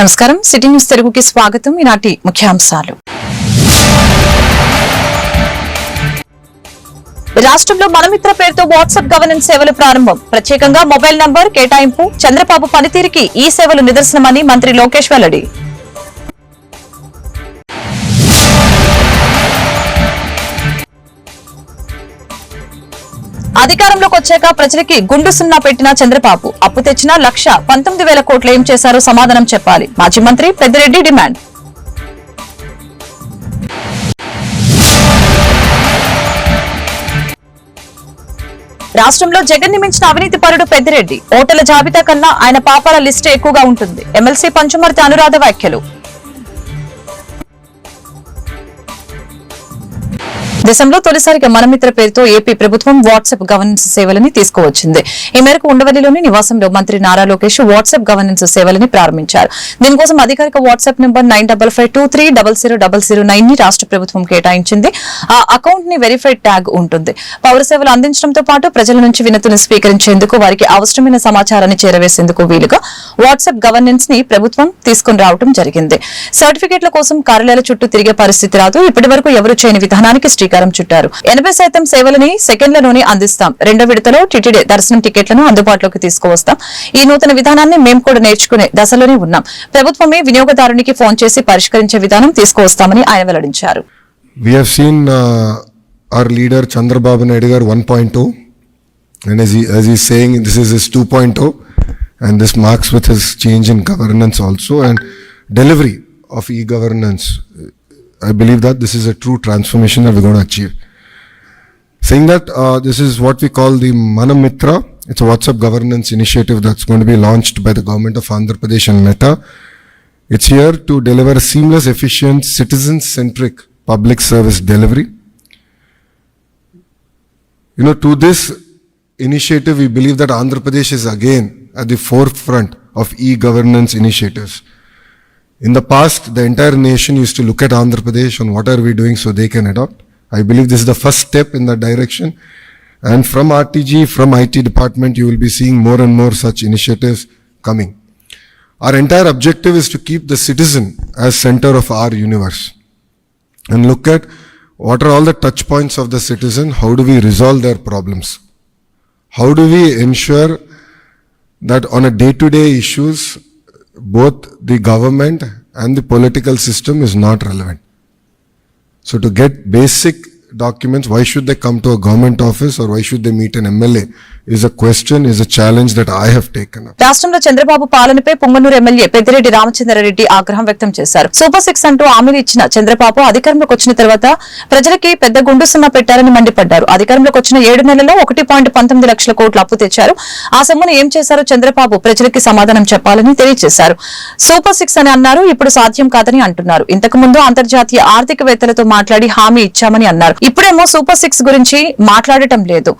నమస్కారం. City news తెలుగుకి స్వాగతం. ఈనాటి ముఖ్యాంశాలు. రాష్ట్రంలో మనమిత్ర పేరుతో వాట్సాప్ గవర్నెన్స్ సేవలు ప్రారంభం. ప్రత్యేకంగా మొబైల్ నంబర్ కేటాయింపు చంద్రబాబు పనితీరుకి ఈ సేవలు నిదర్శనమని మంత్రి లోకేష్ వెల్లడి. అధికారంలోకి వచ్చాక ప్రజలకి గుండు సున్నా పెట్టిన చంద్రబాబు అప్పు తెచ్చిన లక్ష పంతొమ్మిది వేల కోట్లు ఏం చేశారో సమాధానం చెప్పాలి. మాజీ మంత్రి పెద్దిరెడ్డి డిమాండ్. రాష్ట్రంలో జగన్ని మించిన అవినీతి పరుడు పెద్దిరెడ్డి. ఓటర్ల జాబితా కన్నా ఆయన పాపాల లిస్టు ఎక్కువగా ఉంటుంది. ఎమ్మెల్సీ పంచుమర్తి అనురాధ వ్యాఖ్యలు. దేశంలో తొలిసారిగా మనమిత్ర పేరుతో ఏపీ ప్రభుత్వం వాట్సాప్ గవర్నెన్స్ సేవలని తీసుకువచ్చింది. ఈ మేరకు ఉండవల్లిలోని నివాసంలో మంత్రి నారా లోకేష్ వాట్సాప్ గవర్నెన్స్ సేవలని ప్రారంభించారు. దీనికోసం అధికారిక WhatsApp number nine double five two three double zero double zero నైన్ని రాష్ట్ర ప్రభుత్వం కేటాయించింది. ఆ అకౌంట్ని వెరిఫైడ్ ట్యాగ్ ఉంటుంది. పౌర సేవలు అందించడంతో పాటు ప్రజల నుంచి వినతులను స్వీకరించేందుకు వారికి అవసరమైన సమాచారాన్ని చేరవేసేందుకు వీలుగా వాట్సాప్ గవర్నెన్స్ని ప్రభుత్వం తీసుకుని రావడం జరిగింది. సర్టిఫికెట్ల కోసం కార్యాలయాల చుట్టూ తిరిగే పరిస్థితి రాదు. ఇప్పటి వరకు ఎవరు చేయని విధానానికి శ్రీకారం పతకారం చుట్టారు. ఎనభై శాతం సేవలని సెకండ్లలోనే అందిస్తాం. రెండో విడతలో టిటిడి దర్శనం టికెట్లను అందుబాటులోకి తీసుకువస్తాం. ఈ నూతన విధానాన్ని మేము కూడా నేర్చుకునే దశలోనే ఉన్నాం. ప్రభుత్వమే వినియోగదారునికి ఫోన్ చేసి పరిష్కరించే విధానం తీసుకువస్తామని ఆయన వెల్లడించారు. Uh, our leader chandrababu naidu gar 1.0 and as he as he is saying this is his 2.0 and this marks with his change in governance also. And delivery of e governance I believe that this is a true transformation that we're going to achieve. Saying that uh, this is what we call the Manamitra. It's a WhatsApp governance initiative that's going to be launched by the government of Andhra Pradesh and Meta. It's here to deliver seamless, efficient, citizen-centric public service delivery. You know, to this initiative, we believe that Andhra Pradesh is again at the forefront of e-governance initiatives. In the past, the entire nation used to look at Andhra Pradesh on what are we doing so they can adopt. I believe this is the first step in that direction. And from RTG, from IT department, you will be seeing more and more such initiatives coming. Our entire objective is to keep the citizen as center of our universe and look at what are all the touch points of the citizen, how do we resolve their problems? How do we ensure that on a day to day issues, both the government and the political system is not relevant? So to get basic documents, why should they come to a government office or why should they meet an MLA is a question, is a challenge that I have taken up. రాష్ట్రంలో చంద్రబాబు పాలనపై Punganur MLA Peddireddy Ramachandra Reddy ఆగ్రహం వ్యక్తం చేశారు. Super six అంటూ హామీలు ఇచ్చిన చంద్రబాబు అధికారంలోకి వచ్చిన తర్వాత ప్రజలకి పెద్ద గుండు సున్నా పెట్టారని మండిపడ్డారు. అధికారంలోకి వచ్చిన ఏడు నెలల్లో ఒకటి పాయింట్ పంతొమ్మిది లక్షల కోట్లు అప్పు తెచ్చారు. ఆ సొమ్మును ఏం చేశారో చంద్రబాబు ప్రజలకి సమాధానం చెప్పాలని తెలియజేశారు. సూపర్ సిక్స్ అని అన్నారు ఇప్పుడు సాధ్యం కాదని అంటున్నారు. ఇంతకు ముందు అంతర్జాతీయ ఆర్థికవేత్తలతో మాట్లాడి హామీ ఇచ్చామని అన్నారు. ఇప్పుడేమో సూపర్ సిక్స్ గురించి మాట్లాడటం లేదు.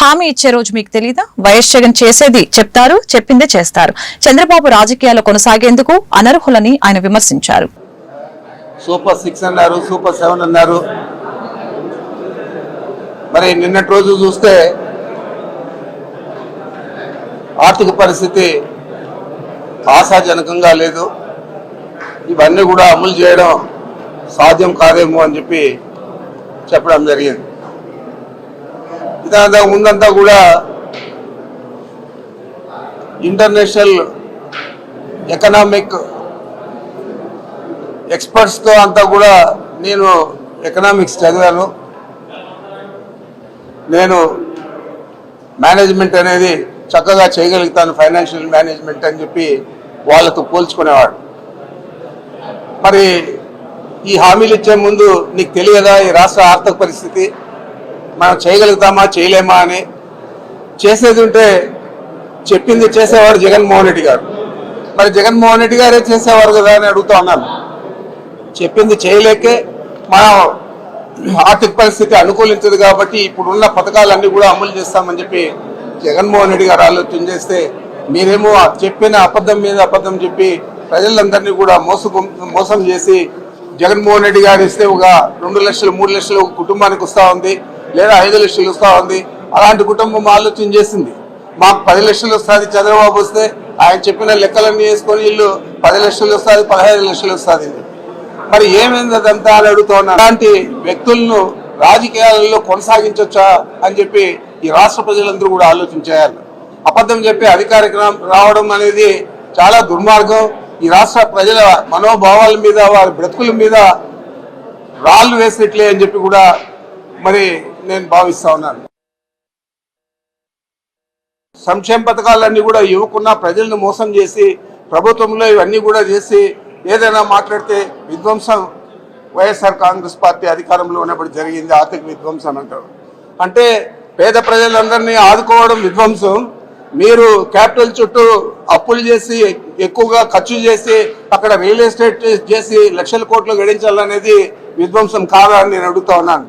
హామీ ఇచ్చే రోజు మీకు తెలీదా? వైఎస్ జగన్ చేసేది చెప్తారు చెప్పిందే చేస్తారు. చంద్రబాబు రాజకీయాలు కొనసాగేందుకు అనర్హులని ఆయన విమర్శించారు. సూపర్ సిక్స్ అన్నారు సూపర్ సెవెన్ అన్నారు. మరి నిన్నటి రోజు చూస్తే ఆర్థిక పరిస్థితి ఆశాజనకంగా లేదు. ఇవన్నీ కూడా అమలు చేయడం సాధ్యం కాదేమో అని చెప్పి చెప్పడం జరిగింది. ఇదంతా ముందంతా కూడా ఇంటర్నేషనల్ ఎకనామిక్ ఎక్స్పర్ట్స్తో అంతా కూడా నేను ఎకనామిక్స్ చదివాను. నేను మేనేజ్మెంట్ అనేది చక్కగా చేయగలుగుతాను ఫైనాన్షియల్ మేనేజ్మెంట్ అని చెప్పి వాళ్ళతో పోల్చుకునేవాడు. మరి ఈ హామీలు ఇచ్చే ముందు నీకు తెలియదా ఈ రాష్ట్ర ఆర్థిక పరిస్థితి? మనం చేయగలుగుతామా చేయలేమా అని? చేసేది ఉంటే చెప్పింది చేసేవాడు జగన్మోహన్ రెడ్డి గారు. మరి జగన్మోహన్ రెడ్డి గారే చేసేవారు కదా అని అడుగుతా ఉన్నాను. చెప్పింది చేయలేకే మనం ఆర్థిక పరిస్థితి అనుకూలించదు కాబట్టి ఇప్పుడున్న పథకాలన్నీ కూడా అమలు చేస్తామని చెప్పి జగన్మోహన్ రెడ్డి గారు ఆలోచన చేస్తే మీరేమో చెప్పిన అబద్ధం మీద అబద్ధం చెప్పి ప్రజలందరినీ కూడా మోసం మోసం చేసి జగన్మోహన్ రెడ్డి గారు ఇస్తే ఒక రెండు లక్షలు మూడు లక్షలు కుటుంబానికి వస్తూ ఉంది లేదా ఐదు లక్షలు వస్తూ ఉంది. అలాంటి కుటుంబం ఆలోచన చేసింది. మాకు పది లక్షలు వస్తుంది చంద్రబాబు వస్తే ఆయన చెప్పిన లెక్కలన్నీ వేసుకొని వీళ్ళు పది లక్షలు వస్తుంది పదహైదు లక్షలు వస్తుంది. మరి ఏమైంది అదంతా అని అడుగుతున్నా అలాంటి వ్యక్తులను రాజకీయాలలో కొనసాగించవచ్చా అని చెప్పి ఈ రాష్ట్ర ప్రజలందరూ కూడా ఆలోచించేయాలి అబద్ధం చెప్పి అధికారికి రావడం అనేది చాలా దుర్మార్గం. ఈ రాష్ట్ర ప్రజల మనోభావాల మీద వారి బ్రతుకుల మీద రాళ్ళు వేసినట్లే అని చెప్పి కూడా మరి నేను భావిస్తా ఉన్నాను. సంక్షేమ పథకాలన్నీ కూడా ఇవ్వకుండా ప్రజలను మోసం చేసి ప్రభుత్వంలో ఇవన్నీ కూడా చేసి ఏదైనా మాట్లాడితే విధ్వంసం వైఎస్ఆర్ కాంగ్రెస్ పార్టీ అధికారంలో ఉన్నప్పుడు జరిగింది ఆర్థిక విధ్వంసం అంటారు. అంటే పేద ప్రజలందరినీ ఆదుకోవడం విధ్వంసం. మీరు క్యాపిటల్ చుట్టూ అప్పులు చేసి ఎక్కువగా ఖర్చు చేసి అక్కడ రియల్ ఎస్టేట్ చేసి లక్షల కోట్లు గడించాలనేది విధ్వంసం కాదా అని నేను అడుగుతా ఉన్నాను.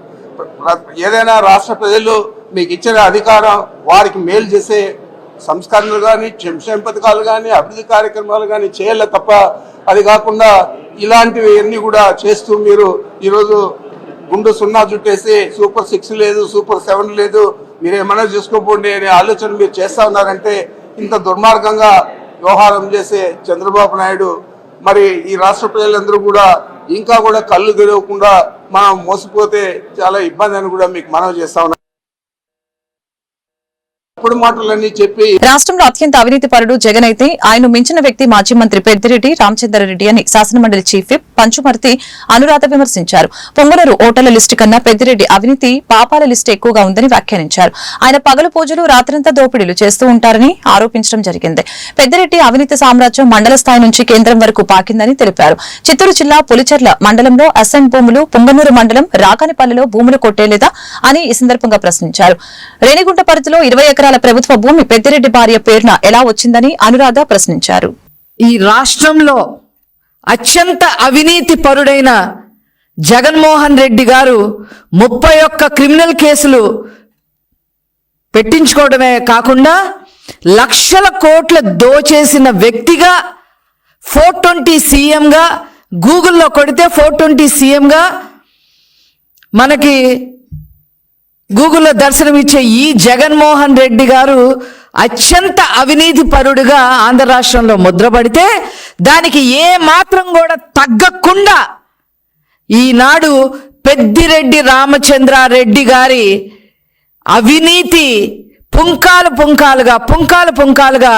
ఏదైనా రాష్ట్ర ప్రజలు మీకు ఇచ్చిన అధికారం వారికి మేలు చేసే సంస్కరణలు కానీ సంక్షేమ పథకాలు కానీ అభివృద్ధి కార్యక్రమాలు కానీ చేయాలి తప్ప అది కాకుండా ఇలాంటివి అన్ని కూడా చేస్తూ మీరు ఈరోజు గుండు సున్నా చుట్టేసి సూపర్ సిక్స్ లేదు సూపర్ సెవెన్ లేదు మీరు ఏమైనా చేసుకోపోండి అనే ఆలోచన మీరు చేస్తా ఉన్నారంటే ఇంత దుర్మార్గంగా వ్యవహారం చేసే చంద్రబాబు నాయుడు మరి ఈ రాష్ట్ర ప్రజలందరూ కూడా ఇంకా కూడా కళ్ళు తెరవకుండా మనం మోసపోతే చాలా ఇబ్బంది అని కూడా మీకు మనవి చేస్తా ఉన్నాం ఇప్పుడు మాటలన్నీ చెప్పి రాష్ట్రంలో అత్యంత అవినీతి పరుడు జగన్ అయితే ఆయన మించిన వ్యక్తి మాజీ మంత్రి పెద్దిరెడ్డి రామచంద్రారెడ్డి అని శాసనమండలి చీఫ్ పంచుమర్తి అనురాధ విమర్శించారు. పొంగనూరు ఓటర్ల లిస్టు కన్నా పెద్దిరెడ్డి అవినీతి పాపాల లిస్టు ఎక్కువగా ఉందని వ్యాఖ్యానించారు. ఆయన పగలు పూజలు రాత్రంతా దోపిడీలు చేస్తూ ఉంటారని ఆరోపించడం జరిగింది. పెద్దిరెడ్డి అవినీతి సామ్రాజ్యం మండల స్థాయి నుంచి కేంద్రం వరకు పాకిందని తెలిపారు. చిత్తూరు జిల్లా పులిచెర్ల మండలంలో అసెం భూములు పొంగనూరు మండలం రాకానిపల్లిలో భూములు కొట్టేలేదా అని ఈ సందర్భంగా ప్రశ్నించారు. రేణిగుంట పరిధిలో ఇరవై ఎకరాల ప్రభుత్వ భూమి పెద్దిరెడ్డి భార్య పేరున ఎలా వచ్చిందని అనురాధ ప్రశ్నించారు. ఈ రాష్ట్రంలో అత్యంత అవినీతి పరుడైన జగన్మోహన్ రెడ్డి గారు ముప్పై ఒక్క క్రిమినల్ కేసులు పెట్టించుకోవడమే కాకుండా లక్షల కోట్ల దోచేసిన వ్యక్తిగా ఫోర్ ట్వంటీ సీఎంగా గూగుల్లో కొడితే ఫోర్ ట్వంటీ సీఎంగా మనకి గూగుల్లో దర్శనమిచ్చే ఈ జగన్మోహన్ రెడ్డి గారు అత్యంత అవినీతి పరుడుగా ఆంధ్ర రాష్ట్రంలో ముద్రపడితే దానికి ఏ మాత్రం కూడా తగ్గకుండా ఈనాడు పెద్దిరెడ్డి రామచంద్రారెడ్డి గారి అవినీతి పుంకాలు పుంకాలుగా పుంకాలు పుంకాలుగా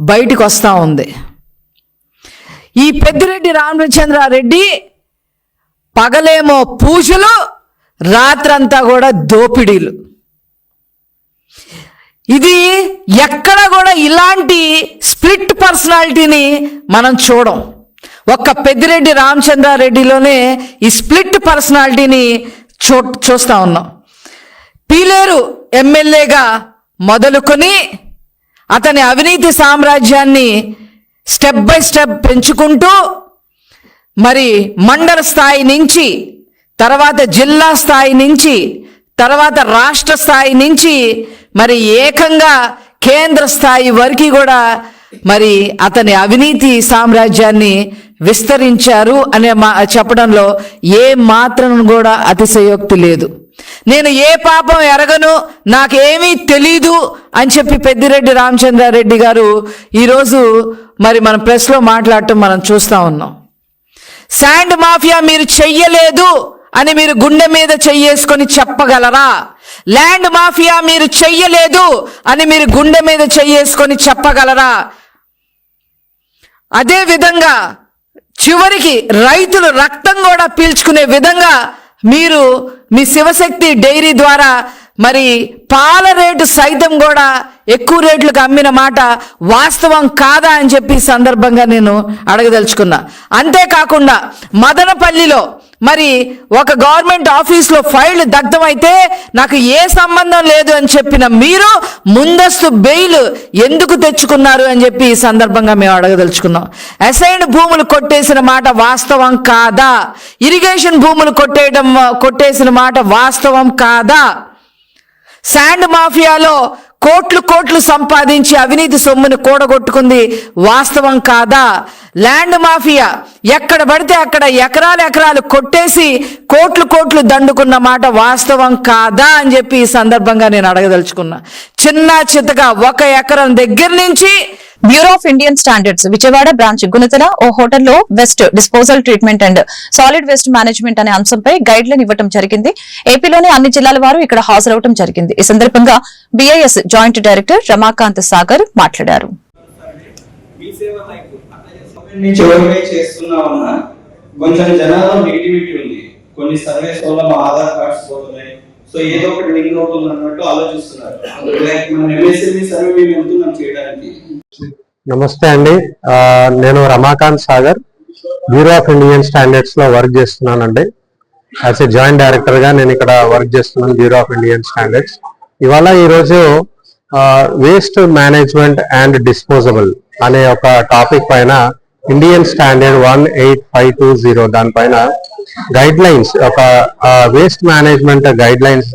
బయటకు వస్తూ ఉంది. ఈ పెద్దిరెడ్డి రామచంద్రారెడ్డి పగలేమో పూజలు రాత్రంతా కూడా దోపిడీలు. ఇది ఎక్కడ కూడా ఇలాంటి స్ప్లిట్ పర్సనాలిటీని మనం చూడం. ఒక్క పెద్దిరెడ్డి రామచంద్రారెడ్డిలోనే ఈ స్ప్లిట్ పర్సనాలిటీని చూ చూస్తా ఉన్నాం. పీలేరు ఎమ్మెల్యేగా మొదలుకొని అతని అవినీతి సామ్రాజ్యాన్ని స్టెప్ బై స్టెప్ పెంచుకుంటూ మరి మండల స్థాయి నుంచి తర్వాత జిల్లా స్థాయి నుంచి తర్వాత రాష్ట్ర స్థాయి నుంచి మరి ఏకంగా కేంద్ర స్థాయి వరకు కూడా మరి అతని అవినీతి సామ్రాజ్యాన్ని విస్తరించారు అనే మా చెప్పడంలో ఏ మాత్రం కూడా అతిశయోక్తి లేదు. నేను ఏ పాపం ఎరగను నాకేమీ తెలీదు అని చెప్పి పెద్దిరెడ్డి రామచంద్రారెడ్డి గారు ఈరోజు మరి మన ప్రెస్లో మాట్లాడటం మనం చూస్తూ ఉన్నాం. శాండ్ మాఫియా మీరు చెయ్యలేదు అని మీరు గుండె మీద చెయ్యేసుకొని చెప్పగలరా? ల్యాండ్ మాఫియా మీరు చెయ్యలేదు అని మీరు గుండె మీద చెయ్యేసుకొని చెప్పగలరా? అదే విధంగా చివరికి రైతులు రక్తం కూడా పీల్చుకునే విధంగా మీరు మీ శివశక్తి డైరీ ద్వారా మరి పాల రేటు సైతం కూడా ఎక్కువ రేట్లకు అమ్మిన మాట వాస్తవం కాదా అని చెప్పి సందర్భంగా నేను అడగదలుచుకున్నా. అంతేకాకుండా మదనపల్లిలో మరి ఒక గవర్నమెంట్ ఆఫీస్లో ఫైల్ దగ్ధమైతే నాకు ఏ సంబంధం లేదు అని చెప్పిన మీరు ముందస్తు బెయిల్ ఎందుకు తెచ్చుకున్నారు అని చెప్పి ఈ సందర్భంగా మేము అడగదలుచుకున్నాం. అసైన్ భూములు కొట్టేసిన మాట వాస్తవం కాదా? ఇరిగేషన్ భూములు కొట్టేయడం కొట్టేసిన మాట వాస్తవం కాదా? శాండ్ మాఫియాలో కోట్లు కోట్లు సంపాదించి అవినీతి సొమ్ముని కూడగొట్టుకుంది వాస్తవం కాదా? ల్యాండ్ మాఫియా ఎక్కడ పడితే అక్కడ ఎకరాలు ఎకరాలు కొట్టేసి కోట్లు కోట్లు దండుకున్న మాట వాస్తవం కాదా అని చెప్పి ఈ సందర్భంగా నేను అడగదలుచుకున్నా. చిన్న చితగా ఒక ఎకరం దగ్గర నుంచి bureau of Indian standards Vijayawada branch గుణతల ఓ హోటల్లో waste disposal treatment and solid waste management అనే అంశంపై గైడ్ లైన్ ఇవ్వడం జరిగింది. ఏపీలోని అన్ని జిల్లాల వారు ఇక్కడ హాజరవడం జరిగింది. ఈ సందర్భంగా BIS joint director Ramakant Sagar మాట్లాడారు. కొంచెం జనాల్లో నెగిటివిటీ ఉంది. కొన్ని సర్వేస్ వల్ల మా ఆధార్ కార్డ్స్ పోతున్నాయి. సో ఏదో ఒకటి లింక్ అవుతుంది అన్నట్టు ఆలోచిస్తున్నారు ఎంఎస్ఎంఈ సర్వే మేము వెళ్తున్నాం చేయడానికి. నమస్తే అండి. నేను Ramakant Sagar bureau of Indian స్టాండర్డ్స్లో work చేస్తున్నానండి. యాజ్ ఎ జాయింట్ డైరెక్టర్గా నేను ఇక్కడ వర్క్ చేస్తున్నాను బ్యూరో ఆఫ్ ఇండియన్ స్టాండర్డ్స్ ఇవాళ ఈరోజు వేస్ట్ మేనేజ్మెంట్ అండ్ డిస్పోజబుల్ అనే ఒక టాపిక్ పైన Indian standard one eight five two zero దానిపైన గైడ్ లైన్స్ ఒక వేస్ట్ మేనేజ్మెంట్ గైడ్ లైన్స్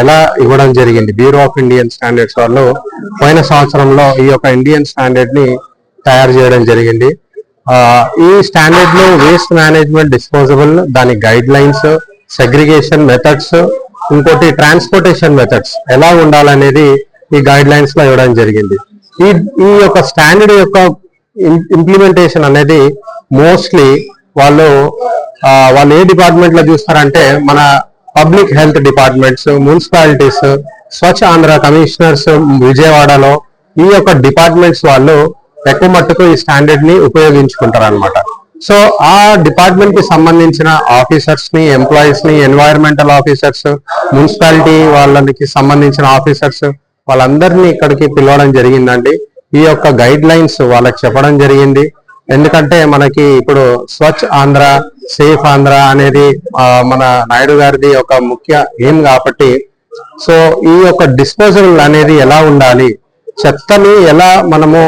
ఎలా ఇవ్వడం జరిగింది? బ్యూరో ఆఫ్ ఇండియన్ స్టాండర్డ్స్ వాళ్ళు పోయిన సంవత్సరంలో ఈ యొక్క ఇండియన్ స్టాండర్డ్ని తయారు చేయడం జరిగింది. ఈ స్టాండర్డ్లో వేస్ట్ మేనేజ్మెంట్ డిస్పోజబుల్ దాని గైడ్ లైన్స్ సెగ్రిగేషన్ మెథడ్స్ ఇంకోటి ట్రాన్స్పోర్టేషన్ మెథడ్స్ ఎలా ఉండాలనేది ఈ గైడ్ లైన్స్లో ఇవ్వడం జరిగింది. ఈ ఈ యొక్క స్టాండర్డ్ యొక్క ఇంప్లిమెంటేషన్ అనేది మోస్ట్లీ వాళ్ళు వాళ్ళు ఏ డిపార్ట్మెంట్లో చూస్తారంటే మన public health departments municipalities Swachh Andhra commissioners విజయవాడలో ఈ యొక్క డిపార్ట్మెంట్స్ వాళ్ళు ఎక్కువ మట్టుకు ఈ స్టాండర్డ్ని ఉపయోగించుకుంటారు అనమాట సో ఆ డిపార్ట్మెంట్కి సంబంధించిన ఆఫీసర్స్ని ఎంప్లాయీస్ని ఎన్వైరన్మెంటల్ ఆఫీసర్స్ మున్సిపాలిటీ వాళ్ళకి సంబంధించిన ఆఫీసర్స్ వాళ్ళందరినీ ఇక్కడికి పిలవడం జరిగిందండి. ఈ యొక్క గైడ్ లైన్స్ వాళ్ళకి చెప్పడం జరిగింది. ఎందుకంటే మనకి ఇప్పుడు స్వచ్ఛ ఆంధ్ర సేఫ్ ఆంధ్ర అనేది మన నాయుడు గారిది ఒక ముఖ్య ఏం కాబట్టి సో ఈ యొక్క డిస్పోజల్ అనేది ఎలా ఉండాలి? చెత్తని ఎలా మనము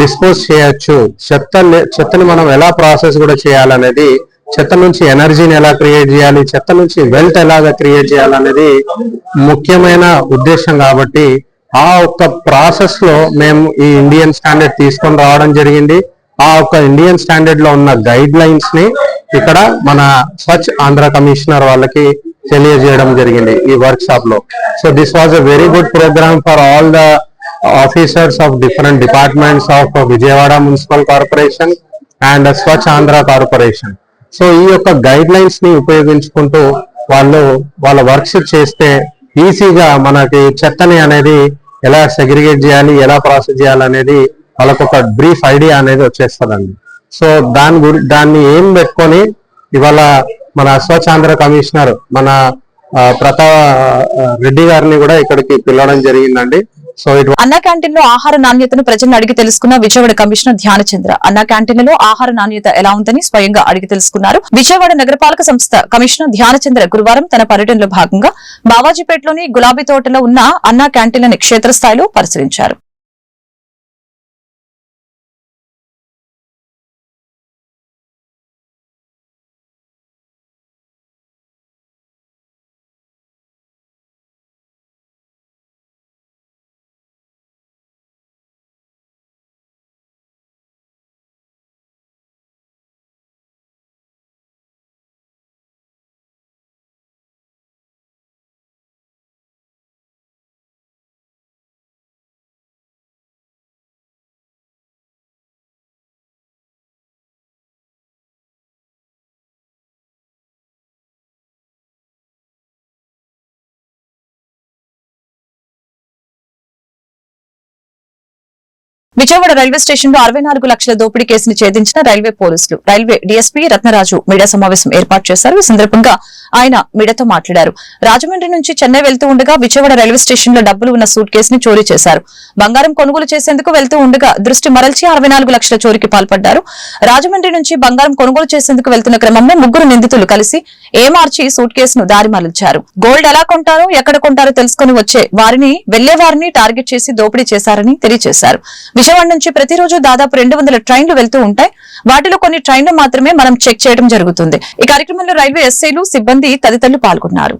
డిస్పోజ్ చేయొచ్చు? చెత్త చెత్తని మనం ఎలా ప్రాసెస్ కూడా చేయాలనేది చెత్త నుంచి ఎనర్జీని ఎలా క్రియేట్ చేయాలి? చెత్త నుంచి వెల్త్ ఎలాగా క్రియేట్ చేయాలనేది ముఖ్యమైన ఉద్దేశం కాబట్టి ఆ ఒక్క ప్రాసెస్లో మేము ఈ ఇండియన్ స్టాండర్డ్ తీసుకొని రావడం జరిగింది. ఆ ఒక్క ఇండియన్ స్టాండర్డ్లో ఉన్న గైడ్ లైన్స్ని ఇక్కడ మన స్వచ్ఛ ఆంధ్ర కమిషనర్ వాళ్ళకి తెలియజేయడం జరిగింది ఈ వర్క్ షాప్లో. So this was a very good programme for all the officers of different departments of Vijayawada municipal corporation and Swachh Andhra corporation so ఈ యొక్క గైడ్ లైన్స్ని ఉపయోగించుకుంటూ వాళ్ళు వాళ్ళ వర్క్స్ చేస్తే ఈజీగా మనకి చెత్తని అనేది ఎలా సెగ్రిగేట్ చేయాలి ఎలా ప్రాసెస్ చేయాలి అనేది వాళ్ళకు ఒక బ్రీఫ్ ఐడియా అనేది వచ్చేస్తుందండి. సో దాని గురి దాన్ని ఏం పెట్టుకొని ఇవాళ మన స్వచ్ఛాంధ్ర కమిషనర్ మన ప్రతా రెడ్డి గారిని కూడా ఇక్కడికి పిలవడం జరిగిందండి. సో ఇటు అన్నా క్యాంటీన్లో ఆహార నాణ్యతను ప్రజలను అడిగి తెలుసుకున్న విజయవాడ కమిషనర్ ధ్యానచంద్ర. అన్నా క్యాంటీన్లలో ఆహార నాణ్యత ఎలా ఉందని స్వయంగా అడిగి తెలుసుకున్నారు. విజయవాడ నగరపాలక సంస్థ కమిషనర్ ధ్యానచంద్ర గురువారం తన పర్యటనలో భాగంగా బావాజీపేటలోని గులాబీ తోటలో ఉన్న అన్నా క్యాంటీన్లని క్షేత్రస్థాయిలో పరిశీలించారు. విజయవాడ రైల్వే స్టేషన్లో అరవై నాలుగు లక్షల దోపిడీ కేసును ఛేదించిన రైల్వే పోలీసులు రైల్వే డీఎస్పీ రత్నరాజు మీడియా సమావేశం ఏర్పాటు చేశారు. ఈ సందర్భంగా ఆయన మీడియాతో మాట్లాడారు. రాజమండ్రి నుంచి చెన్నై వెళ్తూ ఉండగా విజయవాడ రైల్వే స్టేషన్లో డబ్బులు ఉన్న సూట్ కేసుని చోరీ చేశారు. బంగారం కొనుగోలు చేసేందుకు వెళ్తూ ఉండగా దృష్టి మరల్చి అరవై లక్షల చోరీకి పాల్పడ్డారు. రాజమండ్రి నుంచి బంగారం కొనుగోలు చేసేందుకు వెళ్తున్న క్రమంలో ముగ్గురు నిందితులు కలిసి ఏమార్చి సూట్ కేసును దారి మరల్చారు. గోల్డ్ ఎలా కొంటారో ఎక్కడ కొంటారో తెలుసుకుని వచ్చే వారిని వెళ్ళే వారిని టార్గెట్ చేసి దోపిడీ చేశారని తెలియజేశారు. విజయవాడ నుంచి ప్రతిరోజు దాదాపు రెండు వందల ట్రైన్లు వెళ్తూ ఉంటాయి. వాటిలో కొన్ని ట్రైన్లు మాత్రమే మనం చెక్ చేయడం జరుగుతుంది. ఈ కార్యక్రమంలో రైల్వే ఎస్ఐలు సిబ్బంది తదితరులు పాల్గొన్నారు.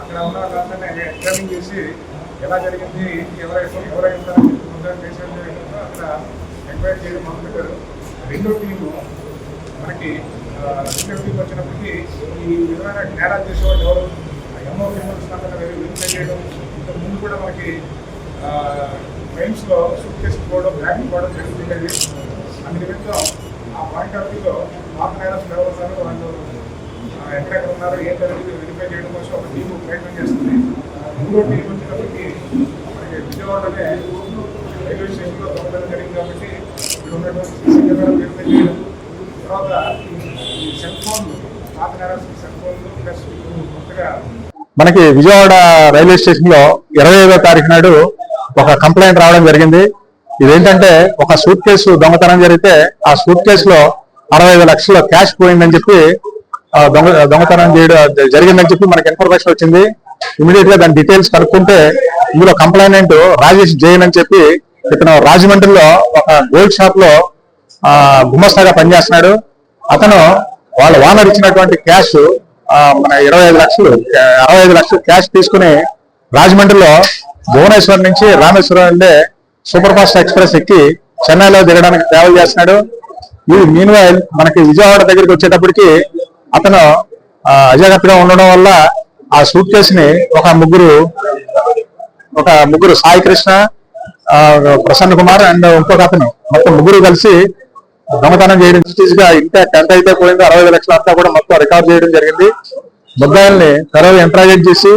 అక్కడ ఉన్న వాళ్ళందరినీ చేసి ఎలా జరిగింది ఎవరైనా ఎవరైనా ఎంక్వైరీ చేయడం మొదలుపెట్టారు. రెండో టీము మనకి రెండో టీం వచ్చినప్పటికీ ఈ విధమైన నేరాలు చేసేవాళ్ళు ఎవరు? ఎంఓ క్రిమినల్స్ అందరూ వెరిఫై చేయడం ఇంతకు ముందు కూడా మనకి క్రైమ్స్లో సూట్ కేసు పోవడం బ్యాగ్ పోవడం జరుగుతుండేది అందు నిమిత్తం ఆ పాయింట్ ఆఫ్ వ్యూలో పాత నేరస్తులు ఎవరు ఉన్నారో వాళ్ళు ఎక్కడెక్కడ ఉన్నారో ఏ జరిగింది వెరిఫై చేయడం కోసం ఒక టీం ప్రయత్నం చేస్తుంది. మూడో టీం వచ్చినప్పటికీ మనకి విజయవాడలోనే రైల్వే స్టేషన్లో దొంగతనం జరిగింది కాబట్టి చేయడం తర్వాత సెల్ ఫోన్లు పాత సెల్ ఫోన్లు ప్లస్ కొత్తగా మనకి విజయవాడ రైల్వే స్టేషన్లో ఇరవై ఐదో తారీఖు నాడు ఒక కంప్లైంట్ రావడం జరిగింది. ఇదేంటంటే ఒక సూట్ కేసు దొంగతనం జరిగితే ఆ సూట్ కేసులో అరవై ఐదు లక్షల క్యాష్ పోయిందని చెప్పి దొంగ దొంగతనం చేయడం జరిగిందని చెప్పి మనకి ఇన్ఫర్మేషన్ వచ్చింది. ఇమీడియట్గా దాని డీటెయిల్స్ కనుక్కుంటే ఇందులో కంప్లైనెంట్ రాజేష్ జైన్ అని చెప్పి ఇతను రాజమండ్రిలో ఒక గోల్డ్ షాప్లో ఆ గుమస్తాగా పనిచేస్తున్నాడు. అతను వాళ్ళ ఓనర్ ఇచ్చినటువంటి క్యాష్ మన ఇరవై ఐదు లక్షలు అరవై ఐదు లక్షలు క్యాష్ తీసుకుని రాజమండ్రిలో భువనేశ్వర్ నుంచి రామేశ్వరం వెళ్ళే సూపర్ ఫాస్ట్ ఎక్స్ప్రెస్ ఎక్కి చెన్నైలో దిగడానికి ట్రావెల్ చేస్తున్నాడు. ఈ మీన్ వైల్ మనకి విజయవాడ దగ్గరికి వచ్చేటప్పటికి అతను అజాగ్రత్తగా ఉండడం వల్ల ఆ సూట్ కేసుని ఒక ముగ్గురు ఒక ముగ్గురు సాయి కృష్ణ ప్రసన్న కుమార్ అండ్ ఇంకొక అతను. మొత్తం ముగ్గురు కలిసి దొంగతనం చేయడం గా ఇంత ఎంత అయితే పోయిందో అరవై లక్షల అంతా కూడా మొత్తం రికార్డ్ చేయడం జరిగింది. ముద్దాయిల్ని త్వరగా ఇంట్రాగేట్ చేసి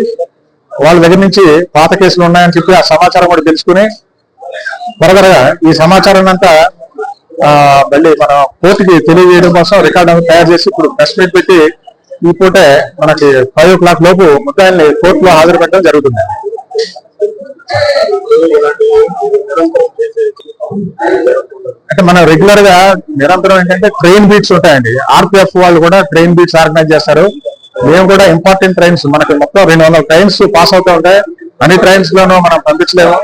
వాళ్ళ దగ్గర నుంచి పాత కేసులు ఉన్నాయని చెప్పి ఆ సమాచారం కూడా తెలుసుకుని త్వరగా ఈ సమాచారాన్ని అంతా ఆ, మళ్ళీ మన కోర్టుకి తెలియజేయడం కోసం రికార్డు తయారు చేసి ఇప్పుడు ప్రెస్ మీట్ పెట్టి ఈ పూటే మనకి ఫైవ్ ఓ క్లాక్ లోపు ముద్దాయిల్ని కోర్టులో హాజరు పెట్టడం జరుగుతుంది. అంటే మనం రెగ్యులర్గా నిరంతరం ఏంటంటే ట్రైన్ బీట్స్ ఉంటాయండి. ఆర్పిఎఫ్ వాళ్ళు కూడా ట్రైన్ బీట్స్ ఆర్గనైజ్ చేస్తారు. మేము కూడా ఇంపార్టెంట్ ట్రైన్స్ మనకి మొత్తం రెండు వందల ట్రైన్స్ పాస్ అవుతూ ఉంటాయి. అన్ని ట్రైన్స్ లోనూ మనం పంపించలేము.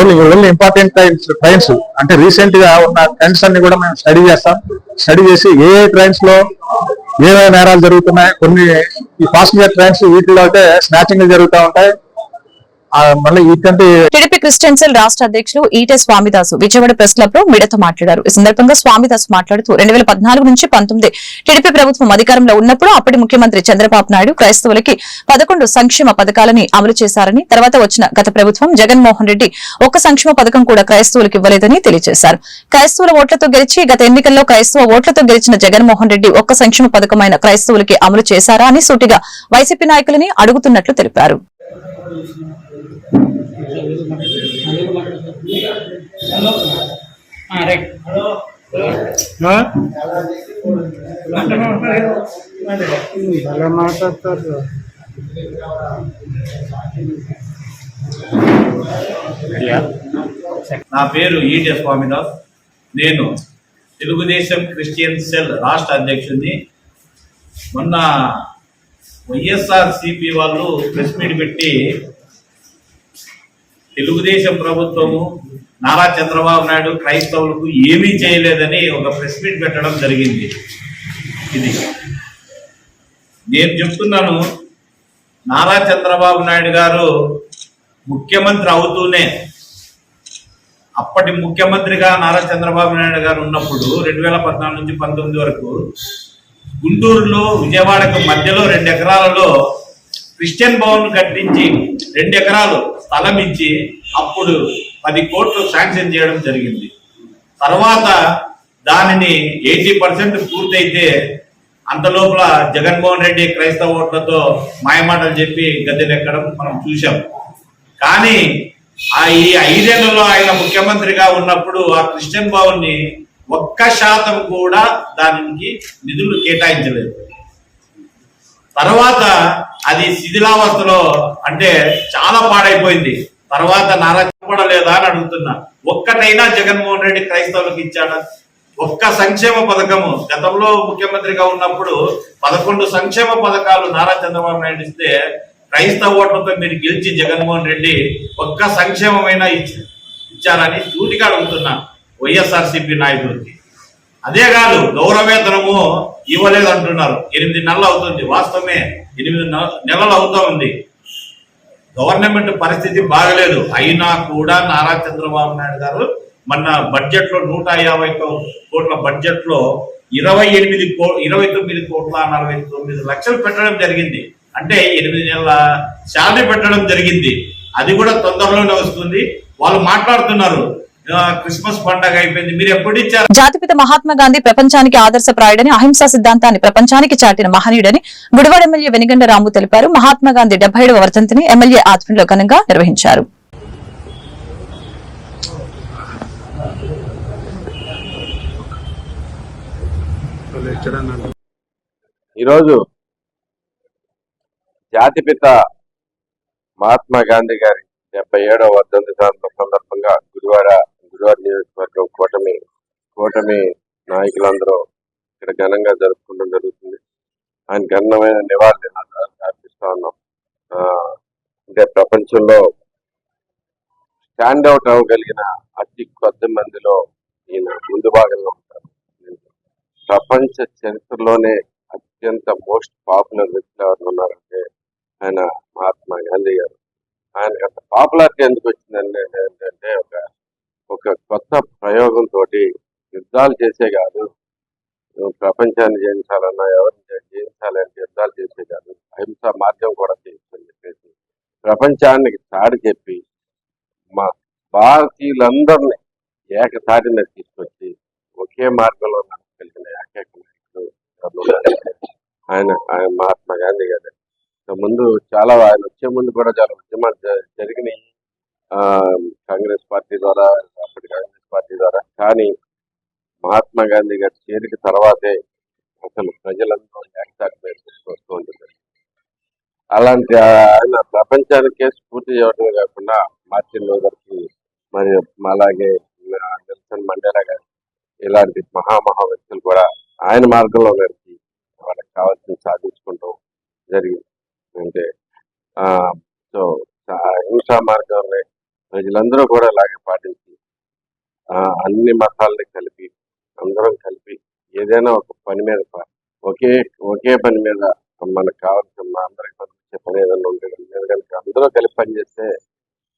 Only only important trains trains అంటే రీసెంట్గా ఉన్న ట్రెండ్స్ అన్ని కూడా మేము స్టడీ చేస్తాం. స్టడీ చేసి ఏ ట్రైన్స్లో ఏమేమి నేరాలు జరుగుతున్నాయి కొన్ని ఈ పాసింజర్ ట్రైన్స్ వీటిలో అయితే స్నాచింగ్ జరుగుతూ ఉంటాయి. టీడీపీ క్రిస్టియన్ సెల్ రాష్ట్ర అధ్యక్షులు ఈటే స్వామిదాసు విజయవాడ ప్రెస్ క్లబ్లో మీడియాతో మాట్లాడారు. ఈ సందర్భంగా స్వామిదాసు మాట్లాడుతూ రెండు వేల పద్నాలుగు నుంచి పంతొమ్మిది టీడీపీ ప్రభుత్వం అధికారంలో ఉన్నప్పుడు అప్పటి ముఖ్యమంత్రి చంద్రబాబు నాయుడు క్రైస్తవులకి పదకొండు సంక్షేమ పథకాలని అమలు చేశారని తర్వాత వచ్చిన గత ప్రభుత్వం జగన్మోహన్ రెడ్డి ఒక్క సంక్షేమ పథకం కూడా క్రైస్తవులకు ఇవ్వలేదని తెలియజేశారు. క్రైస్తవుల ఓట్లతో గెలిచి గత ఎన్నికల్లో క్రైస్తవ ఓట్లతో గెలిచిన జగన్మోహన్ రెడ్డి ఒక్క సంక్షేమ పథకమైన క్రైస్తవులకి అమలు చేశారా అని సూటిగా వైసీపీ నాయకులని అడుగుతున్నట్లు తెలిపారు. నా పేరు ఈట స్వామిదాస్ నేను తెలుగుదేశం క్రిస్టియన్ సెల్ రాష్ట్ర అధ్యక్షుడిని. మొన్న వైఎస్ఆర్ సిపి వాళ్ళు ప్రెస్ మీట్ పెట్టి తెలుగుదేశం ప్రభుత్వము నారా చంద్రబాబు నాయుడు క్రైస్తవులకు ఏమీ చేయలేదని ఒక ప్రెస్ మీట్ పెట్టడం జరిగింది. ఇది. నేను చెప్తున్నాను నారా చంద్రబాబు నాయుడు గారు ముఖ్యమంత్రి అవుతూనే అప్పటి ముఖ్యమంత్రిగా నారా చంద్రబాబు నాయుడు గారు ఉన్నప్పుడు రెండు వేల పద్నాలుగు నుంచి పంతొమ్మిది వరకు గుంటూరులో విజయవాడకు మధ్యలో రెండు ఎకరాలలో క్రిస్టియన్ భవన్ కట్టించి రెండు ఎకరాలు స్థలం ఇచ్చి అప్పుడు పది కోట్లు శాంక్షన్ చేయడం జరిగింది. తర్వాత దానిని ఎయిటీ పర్సెంట్ పూర్తయితే అంత లోపల జగన్మోహన్ రెడ్డి క్రైస్తవ ఓట్లతో మాయమాటలు చెప్పి గద్దెనెక్కడం మనం చూసాం కానీ ఆ ఈ ఐదేళ్ళలో ఆయన ముఖ్యమంత్రిగా ఉన్నప్పుడు ఆ క్రిస్టియన్ భవన్ని ఒక్క శాతం కూడా దానికి నిధులు కేటాయించలేదు. తర్వాత అది శిథిలావస్థలో అంటే చాలా పాడైపోయింది. తర్వాత నారా చెప్పడలేదా అని అడుగుతున్నా. ఒక్కటైనా జగన్మోహన్ రెడ్డి క్రైస్తవులకు ఇచ్చాడా? ఒక్క సంక్షేమ పథకము గతంలో ముఖ్యమంత్రిగా ఉన్నప్పుడు పదకొండు సంక్షేమ పథకాలు నారా చంద్రబాబు నాయుడు ఇస్తే క్రైస్తవ ఓట్లతో మీరు గెలిచి జగన్మోహన్ రెడ్డి ఒక్క సంక్షేమమైన ఇచ్చారని సూటిగా అడుగుతున్నా వైఎస్ఆర్సీపీ నాయకుడికి అదే కాదు గౌరవేతనము ఇవ్వలేదు అంటున్నారు ఎనిమిది నెలలు అవుతుంది వాస్తవమే. ఎనిమిది నెలలు అవుతా ఉంది. గవర్నమెంట్ పరిస్థితి బాగలేదు. అయినా కూడా నారా చంద్రబాబు నాయుడు గారు మన బడ్జెట్లో నూట యాభై కోట్ల బడ్జెట్లో ఇరవై ఎనిమిది కో ఇరవై తొమ్మిది కోట్ల నలభై తొమ్మిది లక్షలు పెట్టడం జరిగింది. అంటే ఎనిమిది నెలల శాలరీ పెట్టడం జరిగింది. అది కూడా తొందరలోనే వస్తుంది. వాళ్ళు మాట్లాడుతున్నారు. క్రిస్మస్ పండగ అయిపోయింది. మీరు ఎప్పుడు ఇచ్చారు? జాతిపిత మహాత్మా గాంధీ ప్రపంచానికి ఆదర్శప్రాయుడని అహింసా సిద్ధాంతాన్ని ప్రపంచానికి చాటిన మహనీయుడని గుడివాడ ఎమ్మెల్యే వెనిగండ రాము తెలిపారు. మహాత్మా గాంధీ డెబ్బై ఏడవ వర్ధంతిని ఎమ్మెల్యే ఆధ్వర్యంలో ఘనంగా నిర్వహించారు. ఈరోజు జాతిపిత మహాత్మా గాంధీ గారి డెబ్బై ఏడవ వర్ధంతి సంద- సందర్భంగా నియోజకవర్గం కూటమి కూటమి నాయకులందరూ ఇక్కడ ఘనంగా జరుపుకోవడం జరుగుతుంది. ఆయన ఘనమైన నివాళులు అర్పిస్తా ఉన్నాం. ఆ, అంటే ప్రపంచంలో స్టాండ్ అవుట్ అవ్వగలిగిన అతి కొద్ది మందిలో ఈయన ముందు భాగంలో ఉంటారు. ప్రపంచ చరిత్రలోనే అత్యంత మోస్ట్ పాపులర్ వ్యక్తులు ఎవరు ఉన్నారంటే ఆయన మహాత్మా గాంధీ గారు. ఆయనకి అంత పాపులారిటీ ఎందుకు యుద్ధాలు చేసే కాదు. ప్రపంచాన్ని జయించాలన్నా ఎవరిని జయించాలంటే యుద్ధాలు చేసే కాదు. అహింస మార్గం కూడా చేయొచ్చని చెప్పేసి ప్రపంచానికి చాటి చెప్పి మా భారతీయులందరినీ ఏకతాటి మీద తీసుకొచ్చి ఒకే మార్గంలో నడపగలిగిన ఏకైక నాయకుడు ఆయన ఆయన మహాత్మా గాంధీ గారు. ముందు చాలా ఆయన వచ్చే ముందు కూడా చాలా ఉద్యమాలు జరిగినాయి. కాంగ్రెస్ పార్టీ ద్వారా అప్పటి కాంగ్రెస్ పార్టీ ద్వారా. కానీ మహాత్మా గాంధీ గారి చేరిక తర్వాతే అసలు ప్రజలందరూ ఏకతాటి మీద తీసుకొస్తూ ఉంటుంది అలాంటి ఆయన ప్రపంచానికే స్ఫూర్తి చేయడమే కాకుండా మార్టిన్ లూథర్కి మరి అలాగే నెల్సన్ మండేలా గారు ఇలాంటి మహామహా వ్యక్తులు కూడా ఆయన మార్గంలో నడిచి వాళ్ళకి కావాల్సింది సాధించుకుంటూ జరిగింది. అంటే సో హింసా మార్గంలో ప్రజలందరూ కూడా ఇలాగే పాటించి అన్ని మతాలని కలిపి అందరం కలిపి ఏదైనా ఒక పని మీద ప- ఒకే ఒకే పని మీద మనకు కావాల్సిన అందరికి పంపించే పని ఏదైనా ఉంటే కనుక కనుక అందరూ కలిపి పనిచేస్తే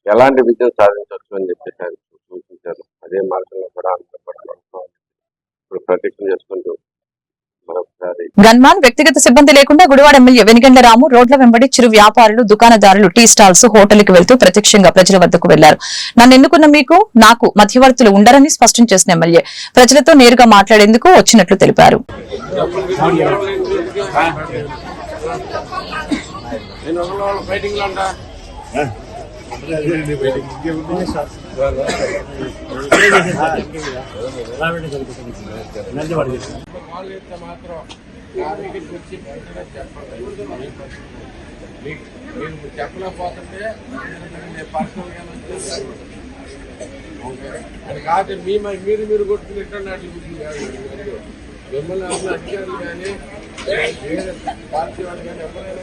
ఎలాంటి విజయం సాధించవచ్చు అని చెప్పేసి ఆయన సూచించారు. అదే మార్గంలో కూడా అందరూ కూడా ఇప్పుడు ప్రతిజ్ఞ చేసుకుంటూ గన్మాన్ వ్యక్తిగత సిబ్బంది లేకుండా గుడివాడ ఎమ్మెల్యే వెనిగండ్ల రాము రోడ్ల వెంబడి చిరు వ్యాపారులు దుకాణదారులు టీ స్టాల్స్ హోటల్కి వెళ్తూ ప్రత్యక్షంగా ప్రజల వద్దకు వెళ్ళారు. నన్ను ఎన్నుకున్న మీకు నాకు మధ్యవర్తులు ఉండరని స్పష్టం చేసిన ఎమ్మెల్యే ప్రజలతో నేరుగా మాట్లాడేందుకు వచ్చినట్లు తెలిపారు. మీకు చెప్పలేకపోతుంటే అది కాదు మీ మీరు మీరు కొట్టుకునేటట్టు అట్లా బుద్ధి కాదు మిమ్మల్ని అసలు అధికారులు కానీ వేరే పార్టీ వాళ్ళు కానీ ఎవరైనా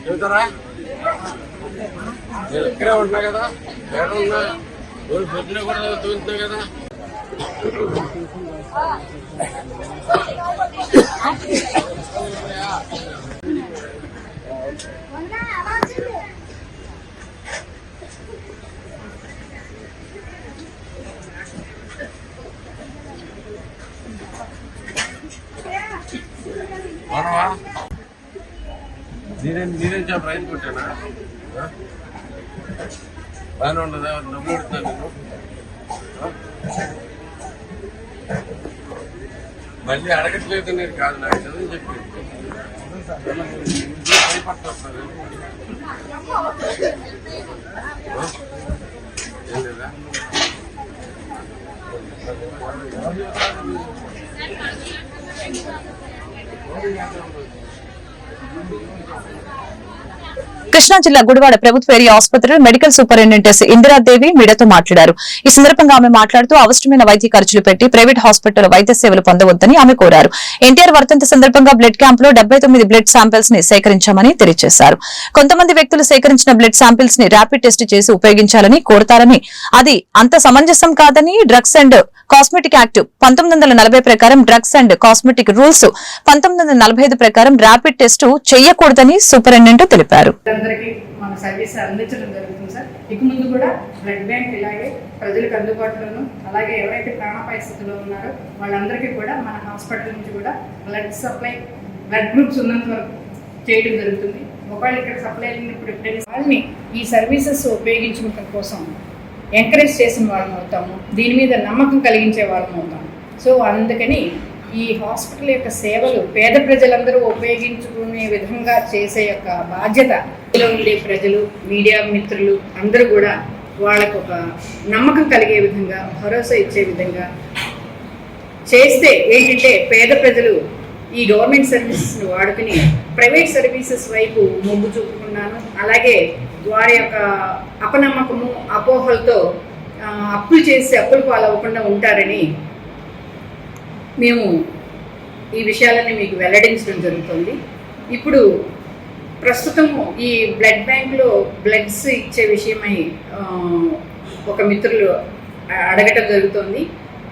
చెబుతారా నేను ఇక్కడే ఉంటున్నా కదా ఎక్కడ ఉన్నా రోజు పొద్దున కూడా తోలుతున్నా కదా అవునవా నేనేం నేనేం చెప్ప రైతు కొట్టానా ఆ? బాగానే ఉండదా నమ్ము కొడుతున్నా నేను ఆ? మళ్ళీ అడగట్లేదు నేను కాదు నాకు చదువు చెప్పి భయపడతారు ఏం లేదా? కృష్ణా జిల్లా గుడివాడ ప్రభుత్వ ఏరియా ఆసుపత్రిలో మెడికల్ సూపరింటెండెంట్ ఇందిరాదేవి మీడియాతో మాట్లాడారు. ఈ సందర్భంగా ఆమె మాట్లాడుతూ అవసరమైన వైద్య ఖర్చులు పెట్టి ప్రైవేట్ హాస్పిటల్ వైద్య సేవలు పొందవద్దని ఆమె కోరారు. ఎన్టీఆర్ వర్తంతి సందర్భంగా బ్లడ్ క్యాంప్లో డెబ్బై తొమ్మిది బ్లడ్ శాంపిల్స్ని సేకరించామని తెలియజేశారు. కొంతమంది వ్యక్తులు సేకరించిన బ్లడ్ శాంపిల్స్ని ర్యాపిడ్ టెస్ట్ చేసి ఉపయోగించాలని కోరతారని అది అంత సమంజసం కాదని డ్రగ్స్ అండ్ కాస్మెటిక్ యాక్ట్ పంతొమ్మిది వందల నలభై ప్రకారం డ్రగ్స్ అండ్ కాస్మెటిక్ రూల్స్ పంతొమ్మిది వందల నలభై ఐదు ప్రకారం ర్యాపిడ్ టెస్ట్ అరెస్టు చేయకూడదని సూపరింటెండెంట్ తెలిపారు. అందరికీ మన సర్వీస్ అందించడం జరుగుతుంది సార్. ఇక ముందు కూడా బ్లడ్ బ్యాంక్ ఇలాగే ప్రజలకు అందుబాటులోను అలాగే ఎవరైతే ప్రాణాపాయ స్థితిలో ఉన్నారో వాళ్ళందరికీ కూడా మన హాస్పిటల్ నుంచి కూడా బ్లడ్ సప్లై బ్లడ్ గ్రూప్స్ ఉన్నంత వరకు చేయడం జరుగుతుంది. ఒకవేళ ఇక్కడ సప్లై అయినప్పుడు ఎప్పుడైనా వాళ్ళని ఈ సర్వీసెస్ ఉపయోగించుకోవడం కోసం ఎంకరేజ్ చేసిన వాళ్ళం అవుతాము. దీని మీద నమ్మకం కలిగించే వాళ్ళం అవుతాము. సో అందుకని ఈ హాస్పిటల్ యొక్క సేవలు పేద ప్రజలందరూ ఉపయోగించుకునే విధంగా చేసే యొక్క బాధ్యత. ఉండే ప్రజలు మీడియా మిత్రులు అందరూ కూడా వాళ్ళకు ఒక నమ్మకం కలిగే విధంగా భరోసా ఇచ్చే విధంగా చేస్తే ఏంటంటే పేద ప్రజలు ఈ గవర్నమెంట్ సర్వీసెస్ని వాడుకుని ప్రైవేట్ సర్వీసెస్ వైపు మొగ్గు చూపుకున్నాను. అలాగే వారి యొక్క అపనమ్మకము అపోహలతో అప్పులు చేసి అప్పులు పాలవ్వకుండా ఉంటారని మేము ఈ విషయాలన్నీ మీకు వెల్లడించడం జరుగుతుంది. ఇప్పుడు ప్రస్తుతం ఈ బ్లడ్ బ్యాంక్లో బ్లడ్స్ ఇచ్చే విషయమై ఒక మిత్రులు అడగటం జరుగుతుంది.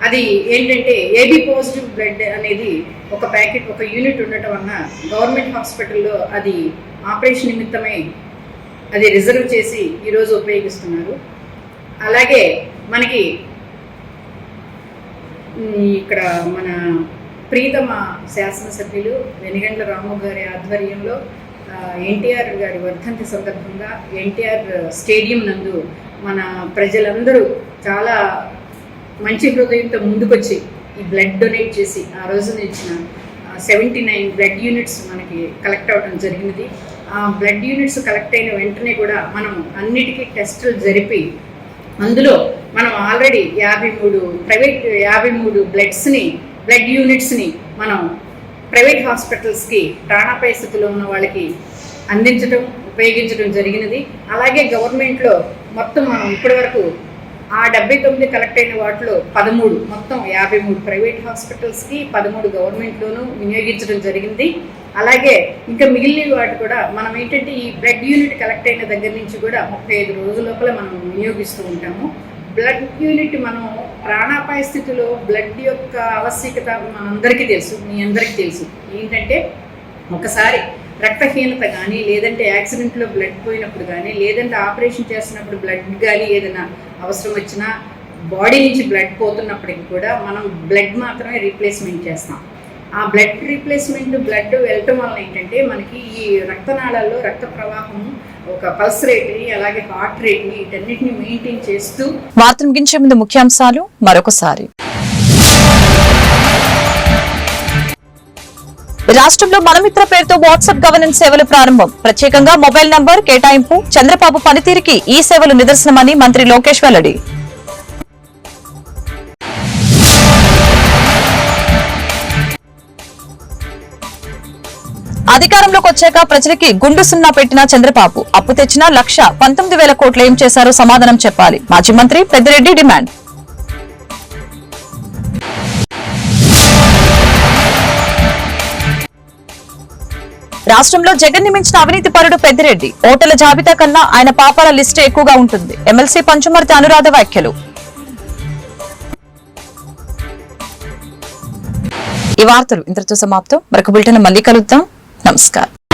అది ఏంటంటే ఏబీ పాజిటివ్ బ్లడ్ అనేది ఒక ప్యాకెట్ ఒక యూనిట్ ఉండటం వలన గవర్నమెంట్ హాస్పిటల్లో అది ఆపరేషన్ నిమిత్తమై అది రిజర్వ్ చేసి ఈరోజు ఉపయోగిస్తున్నారు. అలాగే మనకి ఇక్కడ మన ప్రీతమ శాసనసభ్యులు వెనిగండ్ల రాము గారి ఆధ్వర్యంలో ఎన్టీఆర్ గారి వర్ధంతి సందర్భంగా ఎన్టీఆర్ స్టేడియం నందు మన ప్రజలందరూ చాలా మంచి హృదయంతో ముందుకొచ్చి ఈ బ్లడ్ డొనేట్ చేసి ఆ రోజున ఇచ్చిన సెవెంటీ నైన్ బ్లడ్ యూనిట్స్ మనకి కలెక్ట్ అవ్వడం జరిగినది. ఆ బ్లడ్ యూనిట్స్ కలెక్ట్ అయిన వెంటనే కూడా మనం అన్నిటికీ టెస్టులు జరిపి అందులో మనం ఆల్రెడీ యాభై మూడు ప్రైవేట్ యాభై మూడు బ్లడ్స్ని బ్లడ్ యూనిట్స్ని మనం ప్రైవేట్ హాస్పిటల్స్కి ప్రాణాపాయ స్థితిలో ఉన్న వాళ్ళకి అందించడం ఉపయోగించడం జరిగినది. అలాగే గవర్నమెంట్లో మొత్తం మనం ఇప్పటివరకు ఆ డెబ్బై తొమ్మిది కలెక్ట్ అయిన వాటిలో పదమూడు మొత్తం యాభై మూడు ప్రైవేట్ హాస్పిటల్స్కి పదమూడు గవర్నమెంట్లోనూ వినియోగించడం జరిగింది. అలాగే ఇంకా మిగిలిన వాటి కూడా మనం ఏంటంటే ఈ బ్లడ్ యూనిట్ కలెక్ట్ అయిన దగ్గర నుంచి కూడా ముప్పై ఐదు రోజుల లోపల మనం వినియోగిస్తూ ఉంటాము. బ్లడ్ యూనిట్ మనం ప్రాణాపాయ స్థితిలో బ్లడ్ యొక్క ఆవశ్యకత మనందరికీ తెలుసు మీ అందరికీ తెలుసు. ఏంటంటే ఒకసారి రక్తహీనత కానీ లేదంటే యాక్సిడెంట్లో బ్లడ్ పోయినప్పుడు కానీ లేదంటే ఆపరేషన్ చేస్తున్నప్పుడు బ్లడ్ కానీ ఏదైనా అవసరం వచ్చినా బాడీ నుంచి బ్లడ్ పోతున్నప్పటికి కూడా మనం బ్లడ్ మాత్రమే రీప్లేస్మెంట్ చేస్తాం. ఆ బ్లడ్ రీప్లేస్మెంట్ బ్లడ్ వెళ్ళటం వల్ల ఏంటంటే మనకి ఈ రక్తనాళాల్లో రక్త ప్రవాహం ఒక పల్స్ రేట్ని అలాగే హార్ట్ రేట్ని వీటన్నిటిని మెయింటైన్ చేస్తూ వార్త ముగించే ముందు ముఖ్యాంశాలు మరొకసారి. రాష్ట్రంలో మనమిత్ర పేరుతో వాట్సాప్ గవర్నెన్స్ సేవలు ప్రారంభం. ప్రత్యేకంగా మొబైల్ నంబర్ కేటాయింపు చంద్రబాబు పనితీరుకి ఈ సేవలు నిదర్శనమని మంత్రి లోకేష్ వెల్లడి. అధికారంలోకి వచ్చాక ప్రజలకి గుండు సున్నా పెట్టిన చంద్రబాబు అప్పు తెచ్చిన లక్ష పంతొమ్మిది వేల కోట్లు ఏం చేశారో సమాధానం చెప్పాలి. మాజీ మంత్రి పెద్దిరెడ్డి డిమాండ్. రాష్ట్రంలో జగన్ నిమించిన అవినీతి పరుడు పెద్దిరెడ్డి. ఓటర్ల జాబితా కన్నా ఆయన పాపాల లిస్ట్ ఎక్కువగా ఉంటుంది. ఎమ్మెల్సీ పంచుమర్తి అనురాధ వ్యాఖ్యలు. ఈ వార్తలు ఇంతటితో సమాప్తం. మరొక బులెటిన్ మళ్ళీ కలుద్దాం. నమస్కారం.